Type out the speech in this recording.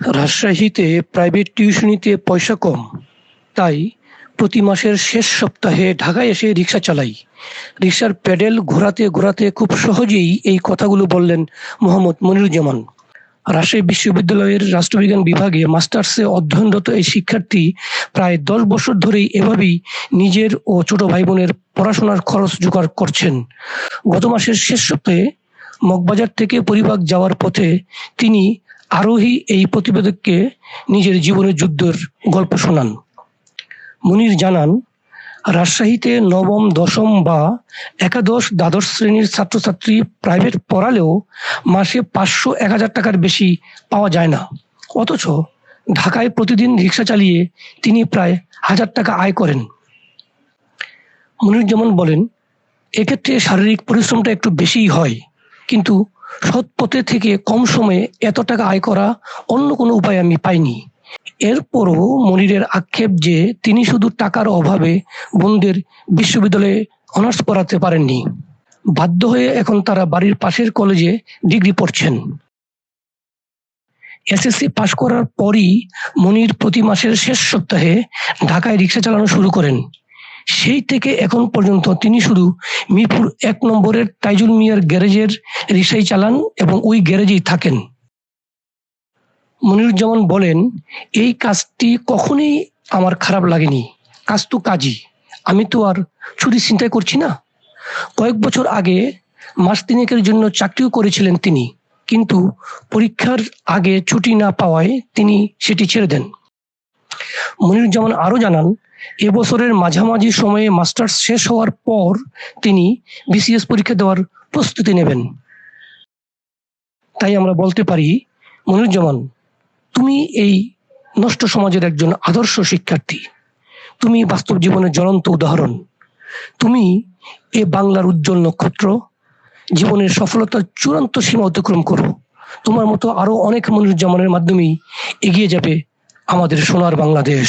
রাজশাহীতে প্রাইভেট টিউশনিতে পয়সা কম। তাই প্রতি মাসের শেষ সপ্তাহে ঢাকায় এসে রিক্সা চালাই। রিক্সার প্যাডেল ঘোরাতে ঘোরাতে খুব সহজেই এই কথাগুলো বললেন মোহাম্মদ মনিরুজ্জামান। রাজশাহী বিশ্ববিদ্যালয়ের রাষ্ট্রবিজ্ঞান বিভাগে মাস্টার্সে অধ্যয়নরত এই শিক্ষার্থী প্রায় দশ বছর ধরেই এভাবেই নিজের ও ছোট ভাই বোনের পড়াশোনার খরচ জোগাড় করছেন। গত মাসের শেষ সপ্তাহে মগবাজার থেকে পরিবার যাওয়ার পথে তিনি আরোহী এই প্রতিবেদককে নিজের জীবনের যুদ্ধের গল্প শোনান। মুনির জানান, রাজশাহীতে নবম, দশম বা একাদশ দ্বাদশ শ্রেণির ছাত্রছাত্রী প্রাইভেট পড়ালেও মাসে পাঁচশো এক হাজার টাকার বেশি পাওয়া যায় না। অথচ ঢাকায় প্রতিদিন রিক্সা চালিয়ে তিনি প্রায় হাজার টাকা আয় করেন। মনির যেমন বলেন, এক্ষেত্রে শারীরিক পরিশ্রমটা একটু বেশিই হয়, কিন্তু সৎ পথে থেকে কম সময়ে এত টাকা আয় করা অন্য কোনো উপায় আমি পাইনি। এরপরও মনিরের আক্ষেপ যে তিনি শুধু টাকার অভাবে বোনদের বিশ্ববিদ্যালয়ে অনার্স পড়াতে পারেননি। বাধ্য হয়ে এখন তারা বাড়ির পাশের কলেজে ডিগ্রি পড়ছেন। এসএসসি পাশ করার পরই মনির প্রতি মাসের শেষ সপ্তাহে ঢাকায় রিক্সা চালানো শুরু করেন। সেই থেকে এখন পর্যন্ত তিনি শুধু মিরপুর এক নম্বরের তাইজুল মিয়ার গ্যারেজের রিসাই চালান এবং ওই গ্যারেজেই থাকেন। মনিরুজ্জামান বলেন, এই কাজটি কখনোই আমার খারাপ লাগেনি। কাজ তো কাজই। আমি তো আর ছুটি চিন্তাই করছি না। কয়েক বছর আগে মাস তিনেকের জন্য চাকরিও করেছিলেন তিনি, কিন্তু পরীক্ষার আগে ছুটি না পাওয়ায় তিনি সেটি ছেড়ে দেন। মনিরুজ্জামান আরও জানান এবছরের মাঝামাঝি সময়ে মাস্টার্স শেষ হওয়ার পর তিনি বিসিএস পরীক্ষা দেওয়ার প্রস্তুতি নেবেন। তাই আমরা বলতে পারি, মনিরুজ্জামান, তুমি এই নষ্ট সমাজের একজন আদর্শ শিক্ষার্থী। তুমি বাস্তব জীবনের জ্বলন্ত উদাহরণ। তুমি এ বাংলার উজ্জ্বল নক্ষত্র। জীবনের সফলতার চূড়ান্ত সীমা অতিক্রম করো। তোমার মতো আরও অনেক মনিরুজ্জামানের মাধ্যমেই এগিয়ে যাবে আমাদের সোনার বাংলাদেশ।